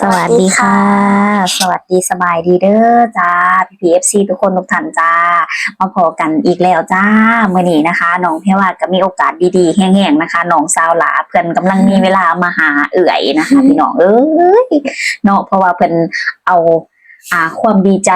สวัสดีค่ะ สวัสดีสบายดีเด้อจ้าพี่พีเอฟซีทุกคนทุกท่านจ้า มาพอกันอีกแล้วจ้าเมื่อนี้นะคะน้องเพรว่าก็มีโอกาสดีๆแห้งๆนะคะน้องสาวหลาเพื่อนกำลังมีเวลามาหาเอื่อยนะคะพี่น้องเอ้ยเนาะเพราะว่าเพื่อนเอาอ่าความดีใจ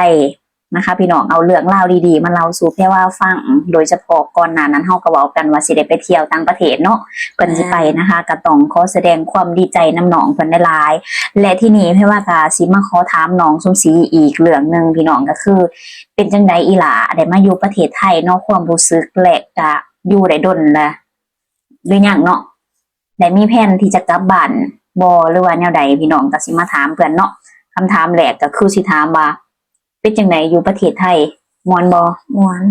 นะคะ พี่น้องเอาเรื่องเล่าวดีๆ มาเล่าสู่เพรว่าฟัง โดยเฉพาะก่อนหน้านั้นเฮาก็เว้ากันว่าสิได้ไปเที่ยวต่างประเทศเนาะเพิ่นสิไปนะคะก็ต้องขอแสดงความดีใจน้ำน้องเพิ่นได้หลายและที่นี้เพราะว่ากาสิมาขอถามน้องสมศรีอีกเรื่องหนึ่งพี่น้องก็คือ เป็นจังไดอีหลาได้มาอยู่ประเทศไทยเนาะความรู้สึกและก็อยู่ได้ดนละหรือหยังเนาะได้มีแผนที่จะกลับบ้านบ่หรือว่าแนวใดพี่น้องก็สิมาถามเพื่อนเนาะคำถามแรกก็คือสิถามว่า เป็นจังไดอยู่ประเทศไทยมวนบ่มวน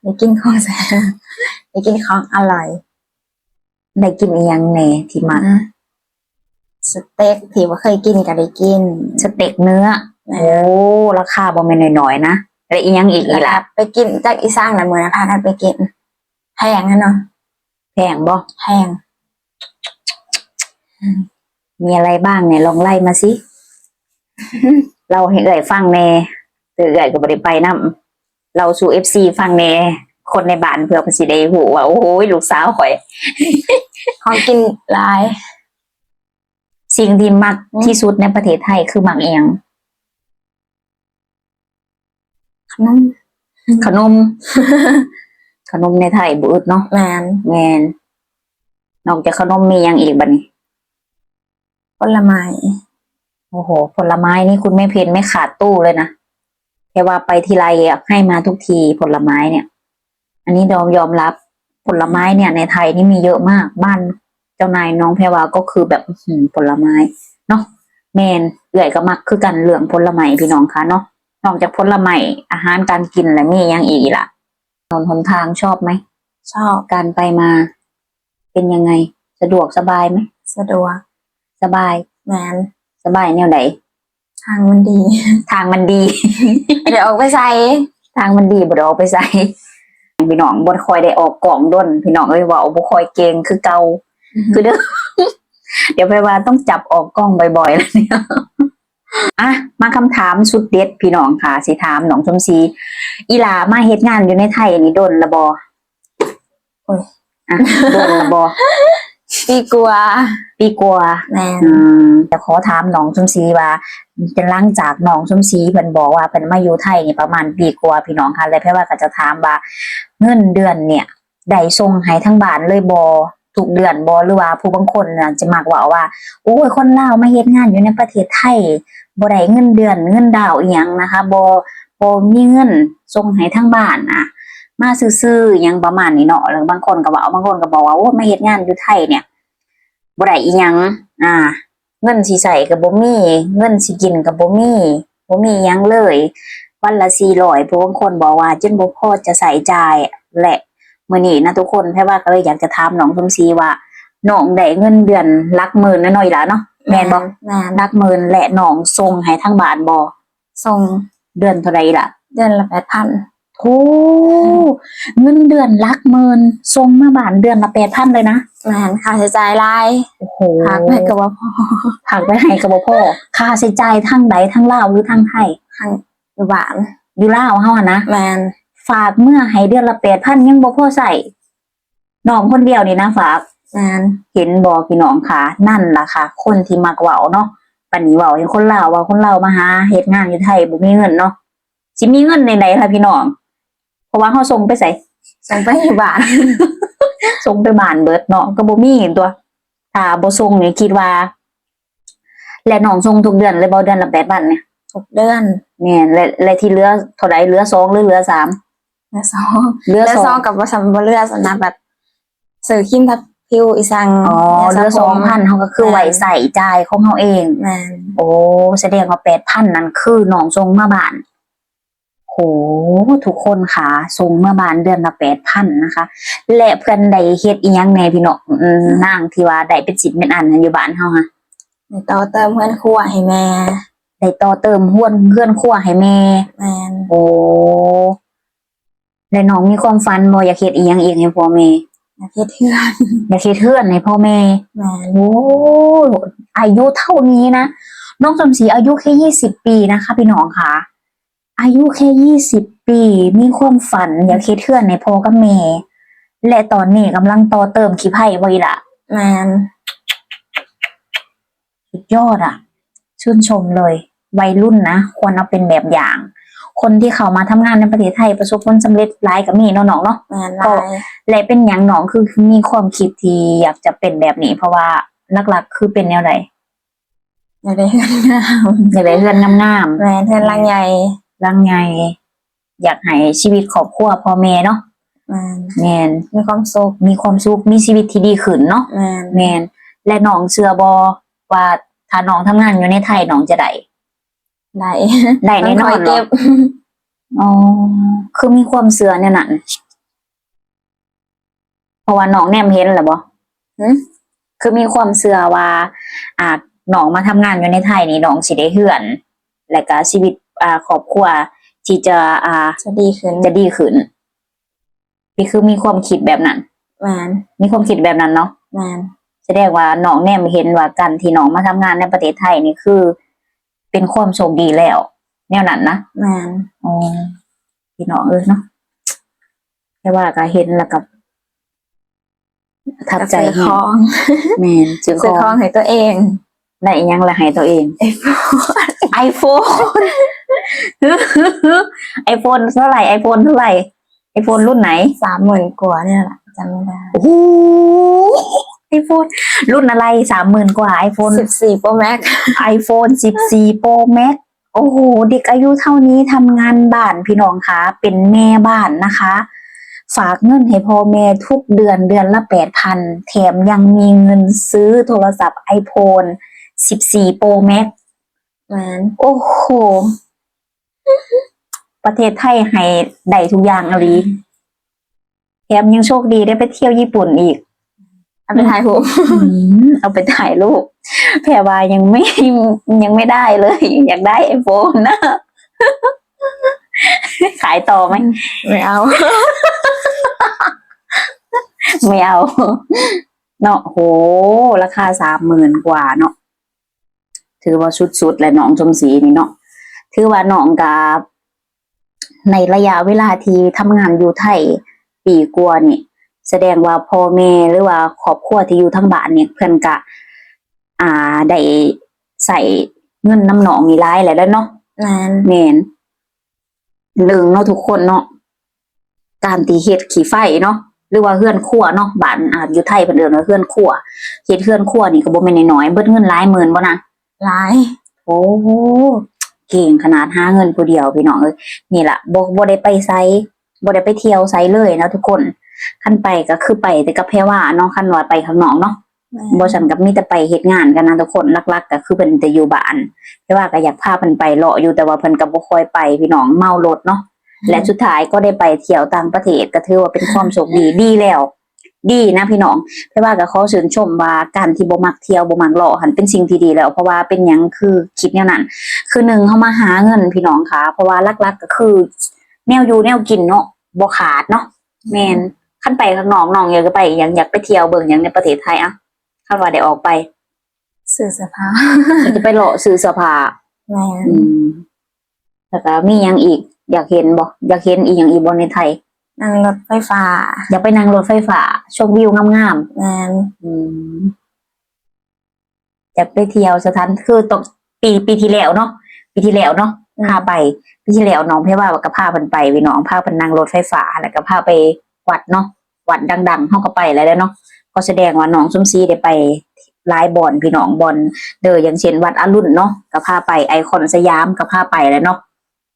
ไปกินของแซ่บไปกินของอร่อย ได้กินอีหยังแหน่ที่มักสเต็กที่ว่าเคยกินก็ได้กิน สเต็กเนื้อ โอ้ราคาบ่แม่นน้อยๆนะแล้วอีหยังอีกอีแล้วหล่ะไปกินจากอีสานนะเมืองนะพากันไปกินแพงนะเนาะแพงบ่แพงมีอะไรบ้างเนี่ยลองไล่มาสิ เราให้เอ่ยฟังแน่ เตือเอ่ยก็บริไปนํเราสู่เอฟซีฟังแน่คนในบ้านเพื่อเพนสิได้หูว่าโอ้โหลูกสาวข่อย ของกินหลาย สิ่งที่มักอืมที่สุดในประเทศไทยคือมักเอียงขนมขนม ขนมในไทยบุอึดเนาะแมนแมนนอกจากขนมมีหยังอีกบัดนี้ผลไม้โอ้โห ผลไม้นี่คุณแม่เพนไม่ขาดตู้เลยนะ แค่ว่าไปทีไรอะให้มาทุกทีผลไม้เนี่ย อันนี้ยอมยอมรับผลไม้เนี่ย ในไทยนี่มีเยอะมาก บ้านเจ้านายน้องแพรวาก็คือแบบอื้อหือผลไม้เนาะแมนเอื่อยก็มักคือกันเหลืองผลไม้พี่น้องคะเนาะนอกจากผลไม้อาหารการกินแล้วมีหยังอีกล่ะถนนหนทางชอบไหมชอบการไปมา เป็นยังไง สะดวกสบายไหมสะดวก สบายแมนสบายแนวไหน ทางมันดี ทางมันดี เดี๋ยวออกไปใส่ทางมันดีบ่ได้เอาไปใส่พี่น้องบ่คอยได้ออกกล่องด้นพี่น้องเอ้ยว่าบ่คอยเก่งคือเก่าคือเด้อเดี๋ยวไปว่าต้องจับออกกล้องบ่อยๆแล้วเนี่ยอะมาคำถามสุดเด็ดพี่น้องค่ะสิถามน้องชมศรีอีหลามาเฮ็ดงานอยู่ในไทยนี่โดนละบ่โอ้ยอะโดนละบ่ ปีกลัวาปีกว่าแมนอืมแต่ขอถามน้องชมศรีว่าจะหลังจากน้องชมศรีเพิ่นบอกว่าเพิ่นมาอยู่ไทยนี่ประมาณปีกว่าพี่น้องค่ะแล้วเพื่อว่าก็จะถามว่าเงินเดือนเนี่ยได้ส่งให้ทั้งบ้านเลยบ่ทุกเดือนบ่หรือว่าผู้บางคนน่ะจะมักว่าว่าโอ้ยคนลาวมาเฮ็ดงานอยู่ในประเทศไทยบ่ได้เงินเดือนเงินดาวอีหยังนะคะบ่บ่มีเงินส่งให้ทั้งบ้านอะ มาซื่อๆอหยังประมาณนี้เนาะแล้วบางคนก็ว่าบางคนก็บอกว่าโอ้ยมาเฮ็ดงานอยู่ไทยเนี่ย บ่ได้อีหยัง อ่า เงินสิใส่ก็บ่มี เงินสิกินก็บ่มีบ่มีหยังเลย วันละ400ผู้บางคนบอกว่าจนบ่พอจะใส่จ่ายและมื้อนี้นะทุกคนแค่ว่าก็เลยอยากจะถามน้องสมศรีว่าน้องได้เงินเดือนหลักหมื่นน้อยๆล่ะเนาะแม่นบ่แมนหลักหมื่นและน้องส่งให้ทางบ้านบ่ส่งเดือนเท่าใดล่ะ เดือนละแปดพัน โอ้เงินเดือนหลักหมื่นส่งมาบ้านเดือนละ8,000เลยนะแมนค่าใช้จ่ายหลายโอ้โหหักไปกับว่าพอผักไว้ให้กับบ่พ่อค่าใช้จ่ายทั้งใดทั้งลาวหรือทั้งไทยทางอยู่บ้านอยู่ลาวเฮาอะนะแมนฝากเมื่อให้เดือนละ8,000ยังบ่พอใส่น้องคนเดียวนี่นะฝากแมนเห็นบ่พี่น้องค่ะ นั่นล่ะค่ะ คนที่มักเว้าเนาะปานนี้เว้าให้คนลาวว่าคนลาวมาหาเฮ็ดงานอยู่ไทยบ่มีเงินเนาะสิมีเงินในใดล่ะพี่น้อง เพราะว่าเฮาส่งไปใส่ส่งไปอยู่บ้าน ส่งไปบ้านเบิดเนาะก็บ่มีตัวถ้าบ่ส่งนี่คิดว่า และน้องส่งทุกเดือนเลยบ่เดือนละ8,000เนี่ยทุกเดือนแม่นและและที่เหลือเท่าใดเหลือสองหรือเหลือสามเดือนสองเหลือเดือนสสอองงกับว่าสัมบเรือสนะแบบสื่อคิมทับพิวอีสังอ๋อเหลือสองพันเขาก็คือไว้ใส่จ่ายของเขาเองแมนโอ้แสดงว่าแปดพันนั้นคือน้องทรงมาบ้านโห ทุกคนค่ะทรงมาบ้านเดือนละแปดพันนะคะ และเพื่อนใดเฮ็ดอีหยังแหน่พี่น้องอืมนางที่ว่าได้เป็นจิตเป็นอันอยู่บ้านเฮาฮะในต่อเติมเพื่อนครัวให้แม่ได้ต่อเติมห้วนเพื่อนครัวให้แม่แมนโอ้และน้องมีความฝันบ่อยากเฮ็ดอีหยังเองให้พ่อแม่อยากเฮ็ดเพื่อนอยากเฮ็ดเฮือนให้พ่อแม่แมนโอ้อายุเท่านี้นะน้องสมศรีอายุแค่ยี่สิบปีนะคะ พี่น้องค่ะ อายุแค่ยี่สิบปี มีความฝันอยากคิดเทื่อนในพ่อกับแม่และตอนนี้กำลังต่อเติมขี้ไผ่ไว้ละแมนสุดยอดอะชื่นชมเลย วัยรุ่นนะ ควรเอาเป็นแบบอย่าง คนที่เขามาทำงานในประเทศไทยประสบผลสำเร็จหลายกับมีเนาะน้องเนาะแมนลายและเป็นอย่างน้องคือมีความคิดที่อยากจะเป็นแบบนี้ เพราะว่าหลักๆ คือเป็นแนวไหนอยากได้เงินงามอยากได้เพื่อนงามแมนเพื่อนร่างใหญ่ๆ ร่างไงอยากให้ชีวิตครอบครัวพ่อแม่เนาะแมนแมนมีความสุขมีความสุขมีชีวิตที่ดีขึ้นเนาะแมนแมนและน้องเชื่อบอว่าถ้าน้องทำงานอยู่ในไทยน้องจะได้ได้ได้ต้แน่องนคออนยเนาะเก็บอ๋อคือมีความเสื่อเนี่ยนั่นเพราะว่าน้องแนมเห็นเหรอบ่หึคือมีความเสื่อว่าอ่าน้องมาทำงานอยู่ในไทยนี่น้องสิได้เฮือน และก็ชีวิต อ่าครอบครัวที่จะอ่าจะดีขึ้นจะดีขึ้นนี่คือมีความคิดแบบนั้นแมนมีความคิดแบบนั้นเนาะแมนแสดงว่าน้องแนมเห็นว่าการที่น้องมาทำงานในประเทศไทยนี่คือ เป็นความโชคดีแล้ว แนวนั้นนะแมนอ๋อพี่น้องเออเนาะแค่ว่าก็เห็นแล้วกับทับใจซื้อแฮของแมนซื้อขซื้อองของให้ตัวเองได้อิหยังละให้ตัวเองไอโฟนไอโฟน เท่าไหร่ไอโฟนเท่าไหร่ไอโฟนรุ่นไหนสามหมื่นกว่าเนี่ยแหละจำไม่ได้โอ้โหไอโฟนรุ่นอะไรสามหมื่นกว่าไอโฟนสิบสี่โปรแม็ก iPhone 14 Pro Max โอ้โหเด็กอายุเท่านี้ทำงานบ้านพี่น้องคะเป็นแม่บ้านนะคะ ฝากเงินให้พ่อแม่ทุกเดือนเดือนละแปดพันแถมยังมีเงินซื้อโทรศัพท์ iPhone 14 Pro Max แมนโอ้โห ประเทศไทยให้ได้ทุกอย่างเอาดีแถมยังโชคดีได้ไปเที่ยวญี่ปุ่นอีก เอาไปถ่ายรูปอืมเอาไปถ่ายรูปแพรวายังไม่ยังไม่ได้เลย อยากได้ไอโฟนนะ ขายต่อไหมไม่เอา ไม่เอา เนาะโห ราคาสามหมื่นกว่าเนาะถือว่าสุดๆแหละน้องชมสีนี่เนาะ ถือว่าน้องกับในระยะเวลาที่ทำงานอยู่ไทยปีกว่านี่แสดงว่าพ่อแม่หรือว่าครอบครัวที่อยู่ทั้งบ้านเนี่ยเพื่อนกะ อ่าได้ใส่เงินน้ำหนองนี่ร้ายแหละแล้วเนาะแมนแมนเรื่องเนาะทุกคนเนาะการตีเฮ็ดขี่ไฟเนาะหรือว่าเฮือนขั้วเนาะบ้านอ่าอยู่ไทยเพิ่นเอิ้นว่าเฮือนขั้วเฮ็ดเฮือนขั้วนี่ก็บ่แม่นน้อยๆเบิดเงินหลายหมื่นบ่นะหลาย โอ้โห เก่งขนาดหาเงินผู้เดียวพี่น้องเอ้ยนี่ล่ะบ่บ่ได้ไปไสบ่ได้ไปเที่ยวไสเลยนะทุกคนคันไปก็คือไปแต่กับแพรว่าเนาะคันว่าไปข้างนอกเนาะแม่บ่ฉันกับมีแต่ไปเฮ็ดงานกันนะทุกคนหลักๆก็คือเพิ่นแต่อยู่บ้านแต่ว่าก็อยากพาเพิ่นไปเลาะอยู่แต่ว่าเพิ่นก็บ่ค่อยไปพี่น้องเมารถเนาะและสุดท้ายก็ได้ไปเที่ยวต่างประเทศก็ถือว่าเป็นความโชคดีดีแล้ว ดีนะพี่น้องแต่ว่าก็ขอชื่นชมว่าการที่บ่มักเที่ยวบ่มักเลาะหันเป็นสิ่งที่ดีแล้ว เพราะว่าเป็นหยังคือคิดแนวนั้น คือหนึ่งเฮามาหาเงินพี่น้องค่ะ เพราะว่าหลักๆก็คือ แนวอยู่แนวกินเนาะบ่ขาดเนาะแม่นคันไปข้างนอกน้องอยากจะไปหยังอยากไปเที่ยวเบิ่งหยังในประเทศไทยอะคันว่าได้ออกไปสื่อเสื้อผ้าจะไปเลาะซื้อเสื้อผ้าแม่นอืมแล้วก็มีหยังอีก อยากเห็นบ่อยากเห็นอีหยังอีกบ่ในไทย นั่งรถไฟฟ้าอยากไปนั่งรถไฟฟ้าชมวิวงามแม่นๆอืมอยากไปเที่ยวสถานคือตกปีปีที่แล้วเนาะปีที่แล้วเนาะพาไปปีที่แล้วน้องเพ่ว่าก็พาเพิ่นไปพี่น้องพาเพิ่นนั่งรถไฟฟ้าแล้วก็พาไปวัดเนาะวัดดังๆเฮาก็ไปแล้วเด้อเนาะก็แสดงว่าน้องซุมซีได้ไปหลายบ่อนพี่น้องบ่อนเด้ออย่างเช่นวัดอรุณเนาะก็พาไปไอคอนสยามก็พาไปแล้วเนาะ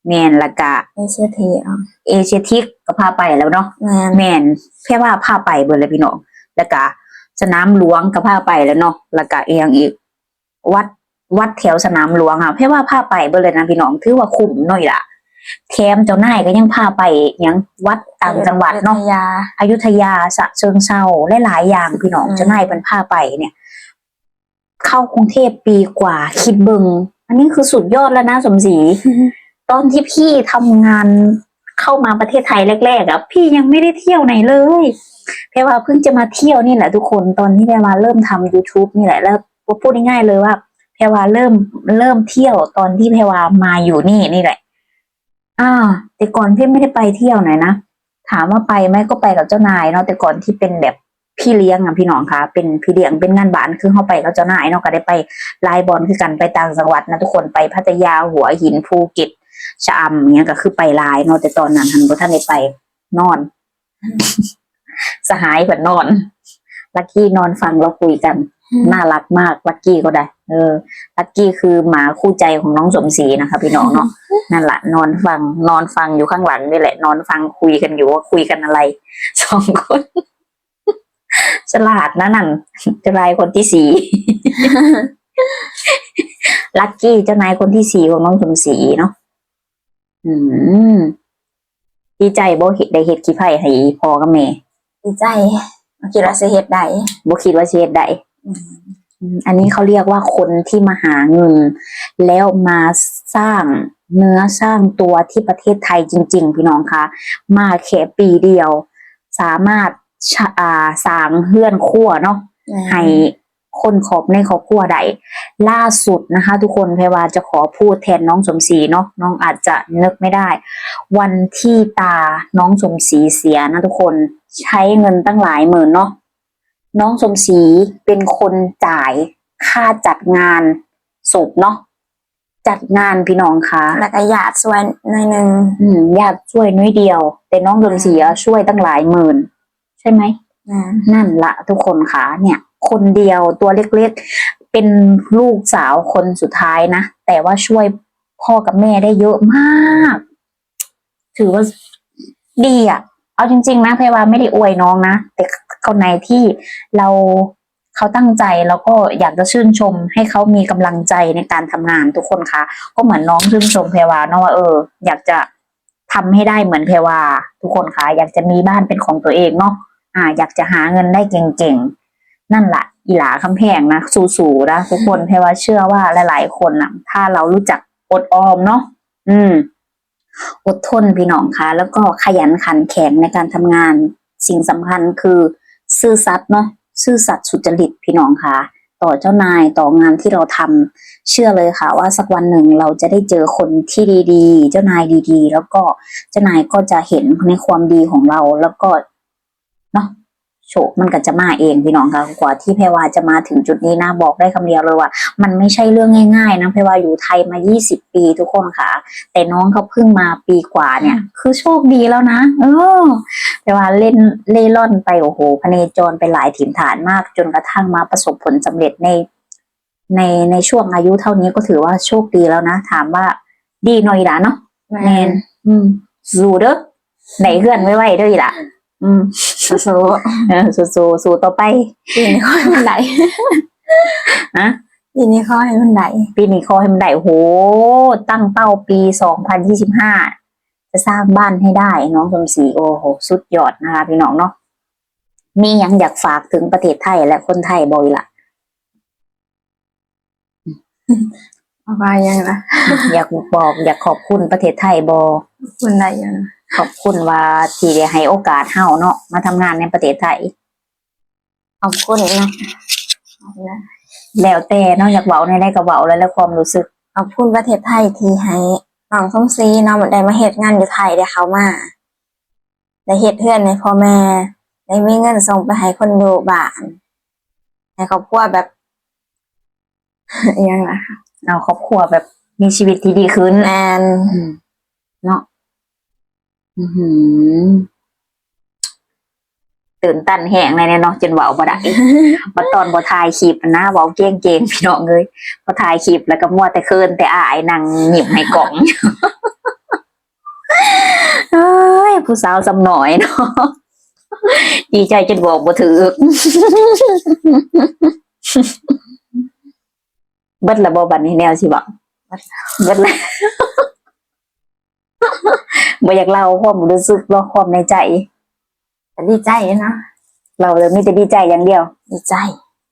แมนและกะเอเชียทีอะเอเชียทิกก็พาไปแล้วเนาะแม่นแมนแค่ว่าพาไปเบิดเลยพี่น้องแล้วก็สนามหลวงก็พาไปแล้วเนาะแล้วก็อีกอย่างอีก วัดวัดแถวสนามหลวงอะแค่ว่าพาไปเบิดเลยนะพี่น้องถือว่าคุ้มหน่อยล่ะแถมเจ้านายก็ยังพาไปหยังวัดต่างจังหวัดเนาะอยุธยาอยุธยาสะเชิงเซาหลายๆอย่างพี่น้องอืมเจะนายเป็นพาไปเนี่ย เข้ากรุงเทพปีกว่าคิดเบิงอันนี้คือสุดยอดแล้วนะสมศรี ตอนที่พี่ทำงานเข้ามาประเทศไทยแรกๆอะพี่ยังไม่ได้เที่ยวไหนเลยแพรว่าเพิ่งจะมาเที่ยวนี่แหละทุกคนตอนที่แพรว่าเริ่มทำ YouTube นี่แหละแล้วพูดง่ายๆเลยว่าแพรรวาเริ่มเริ่มเที่ยวตอนที่แพรวามาอยู่นี่นี่แหละ อ่า แต่ก่อนพี่ไม่ได้ไปเที่ยวไหนนะถามว่าไปไหมก็ไปกับเจ้านายเนาะแต่ก่อนที่เป็นแบบพี่เลี้ยงอะพี่น้องคะเป็นพี่เลี้ยงเป็นงานบ้านคือเขาไปกับเจ้านายเนาะก็ได้ไปลายบอลคือกันไปต่างจังหวัดนะทุกคนไปพัทยาหัวหินภูเก็ต ชะอำอย่างเงี้ยก็คือไปไลายเนาะแต่ตอนนั้นทันบ่ท่านได้ไปนอน สหายเพิ่นนอน ลักกี้นอนฟังเราคุยกันน่ารักมากลักกี้ก็ได้ เออ ลักกี้คือหมาคู่ใจของน้องสมศรีนะคะพี่น้องเนาะนั่นแหละนอนฟังนอนฟังอยู่ข้างหลังนี่แหละ นอนฟังคุยกันอยู่ว่าคุยกันอะไรสองคนฉลาดนะนั่นเจ้านายคนที่สี่ลักกี้เจ้านายคนที่สี่ของน้องสมศรีเนาะ อืมดีใจบ่เห็ดได้เห็ดขี้ไผ่ให้พ่อกับแม่ดีใจบ่คิดว่าสิเฮ็ดได้บ่คิดว่าสิเฮ็ดได้อืมอืมอันนี้เขาเรียกว่าคนที่มาหาเงิน แล้วมาสร้างเนื้อสร้างตัวที่ประเทศไทยจริง ๆ พี่น้องคะมาแค่ปีเดียว สามารถชะอ่าสร้างเฮือนขั้วเนาะให้ คนขอบในครอบครัวใดล่าสุดนะคะ ทุกคนเพรว่าจะขอพูดแทนน้องสมศรีเนาะน้องอาจจะนึกไม่ได้ วันที่ตาน้องสมศรีเสียนะทุกคนใช้เงินตั้งหลายหมื่นเนาะน้องสมศรีเป็นคนจ่ายค่าจัดงานศพเนาะจัดงานพี่น้องคะแล้วก็ญาติส่วนหน่อยหนึงอืมญาติช่วยน้อยเดียว แต่น้องสมศรีอะช่วยตั้งหลายหมื่น ใช่ไหมอืมนั่นละทุกคนคะเนี่ย คนเดียวตัวเล็กๆ เป็นลูกสาวคนสุดท้ายนะ แต่ว่าช่วยพ่อกับแม่ได้เยอะมาก ถือว่าดีอะ่ะ เอาจริง ๆ นะเพรว่าไม่ได้อวยน้องนะ แต่คนไหนที่เราเขาตั้งใจแล้วก็อยากจะชื่นชม ให้เขามีกำลังใจในการทำงานทุกคนคะก็เหมือนน้องชื่นชมเพรวาเนาะว่าเออ อยากจะทำให้ได้เหมือนเพรวา ทุกคนค่ะ อยากจะมีบ้านเป็นของตัวเองเนาะอ่า อยากจะหาเงินได้เก่งๆ นั่นแหละอีหลาคำแพงนะสู้ๆนะทุกคนเพราะว่าเชื่อว่าหลาย ๆ คนนะถ้าเรารู้จักอดออมเนาะอืม อดทนพี่น้องคะแล้วก็ขยันขันแข็งในการทำงาน สิ่งสำคัญคือ ซื่อสัตย์เนาะซื่อสัตย์สุจริตพี่น้องคะต่อเจ้านายต่องานที่เราทำเชื่อเลยค่ะ ว่าสักวันหนึ่งเราจะได้เจอคนที่ดีๆ เจ้านายดีๆ แล้วก็เจ้านายก็จะเห็นในความดีของเราแล้วก็ โชคมันก็จะมาเองพี่น้องค่ะกว่าที่แพรวาจะมาถึงจุดนี้นะบอกได้คำเดียวเลยว่า มันไม่ใช่เรื่องง่ายๆนะแพรวาอยู่ไทยมา 20 ปีทุกคนค่ะ แต่น้องเขาเพิ่งมาปีกว่าเนี่ย คือโชคดีแล้วนะ เออแพรวาเล่นเล่ร่อนไปโอ้โหพเนจรไปหลายถิ่นฐานมาก จนกระทั่งมาประสบผลสำเร็จในในในช่วงอายุเท่านี้ก็ถือว่าโชคดีแล้วนะ ถามว่าดีหน่อยละเนาะแม่แมนอืมสู้เด้อไหนเพื่อนไม่ไหวเด้ออีละอืม สู้เออสู้สู้สู้ต่อไปๆปีนี้ขอให้มันได้นะปีนี้ขอให้มันได้ปีนี้ขอให้มันได้โหตั้งเป้าปีสองพันยี่สิบห้าจะสร้างบ้านให้ได้น้องสมศรีโอ้โหสุดยอดนะคะพี่น้องเนาะมีหยังอยากฝากถึงประเทศไทยและคนไทยบ่อยละเอาไปยังนะอยากบอกอยากขอบคุณประเทศไทยบอมันได้ยังนะ ขอบคุณว่าที่ได้ให้โอกาสเฮาเนาะมาทำงานในประเทศไทยขอบคุณนะขอบคุณนะแล้วแต่เนาะอยากเว้าในได้ก็เว้าแล้วแล้วความรู้สึกขอบคุณประเทศไทยที่ให้น้องส้มซีเนาะได้มาเฮ็ดงานอยู่ไทยได้เขามาได้เฮ็ดเพื่อนในพ่อแม่ได้มีเงินส่งไปให้คนดูบ้านให้ครอบครัวแบบอิหยังนะเอาครอบครัวแบบมีชีวิตที่ดีขึ้นแอนอืมเนาะ อื้อหือตื่นตันแหงเลยเนี่ยเนาะจนเว้าบ่ได้มาตอนบ่ถ่ายคลิปนะเว้าเก่งเก่งๆพี่น้องเลยพอถ่ายคลิปแล้วก็มัวแต่เคินแต่อายนั่งหยิบให้กล่องเอ้ยผู้สาวสำหน่อยเนาะดีใจจนบอกบ่ถือเบิดละบ่บัดนี้แนวสิบอกเบิดละ บ่อยากเล่าความรู้สึกเล่าความในใจแต่ดีใจเนาะเราเลยมีแต่ดีใจอย่างเดียว ดีใจ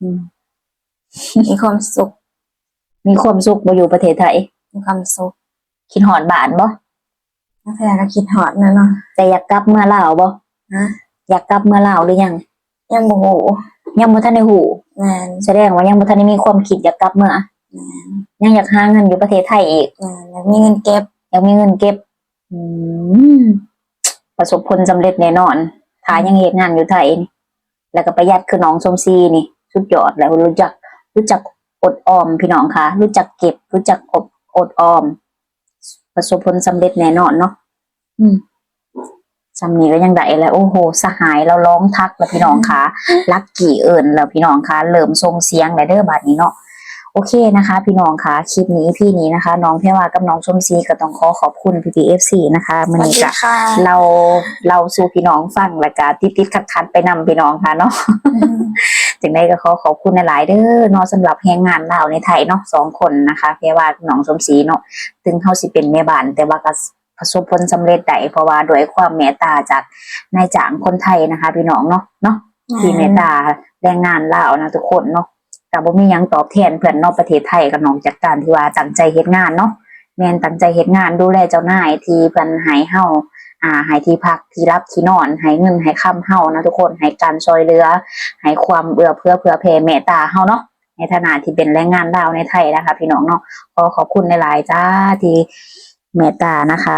อืมมีความสุข มีความสุขมาอยู่ประเทศไทย มีความสุข คิดหอดบ้านบ่นักแสดงก็คิดฮอดนะเนาะแต่อยากกลับเมื่อลาวบ่ฮะอยากกลับเมื่อลาวหรือยัง ยังบ่ฮู้ยังบ่ทันได้ฮู้แม่นแสดงว่ายังบ่ทันได้มีความคิดอยากกลับเมื่อยังอยากหาเงินอยู่ประเทศไทยอีกแม่นอยากมีเงินเก็บยังมีเงินเก็บอืม ประสบผลสำเร็จแน่นอนถ้ายังเหตุงานอยู่ไทยนี่แล้วก็ประหยัดคือน้องชมซีนี่ สุดยอดแล้วรู้จัก รู้จักอดออมพี่น้องคะรู้จักเก็บ รู้จักอดอดออม ประสบผลสำเร็จแน่นอนเนาะอืมสำนีก็ยังได้แล้วโอ้โห สหายเราร้องทักแล้วพี่น้องคะลักกี่เอิญแล้วพี่น้องคะเริ่มทรงเสียงแล้วเด้อบาดนี้เนาะ โอเคนะคะ พี่น้องคะคลิปนี้พี่นี้นะคะ น้องเพรว่ากับน้องชมซีก็ต้องขอขอบคุณพีพีเอฟซีนะคะสมันวัสนี้ดีก็ค่ะเราเราสู่พี่น้องฟังแล้วก็ติดติดขัดขัดๆไปนำพี่น้องค่ะเนาะจึงได้ก็ขอขอบคุณหลายๆเด้อเนาะสำหรับแรงงานลาวในไทยเนาะสองคนนะคะ เพรว่ากับน้องชมซีเนาะถึงเขาสิเป็นแม่บ้านแต่ว่าก็ประสบผลสำเร็จได้เพราะว่าด้วยความเมตตาจากนายจ้างคนไทยนะคะ พี่น้องเนาะเนาะที่เมตตาแรงงานลาวนะทุกคนเนาะ แต่บ่มีหยังตอบแทนเพื่อนนอกประเทศไทยกับน้องจากการที่ว่าตั้งใจเฮ็ดงานเนาะแม่นตั้งใจเฮ็ดงานดูแลเจ้านายที่เพิ่นให้เฮาอ่าให้ที่พักที่รับที่นอนให้เงินให้ค่ำเฮานะทุกคนให้การช่วยเหลือให้ความเอื้อเฟื้อเผื่อแผ่เมตตาเฮาเนาะในฐานะที่เป็นแรงงานลาวในไทยนะคะ พี่น้องเนาะขอขอบคุณหลายจ้าที่เมตตานะคะ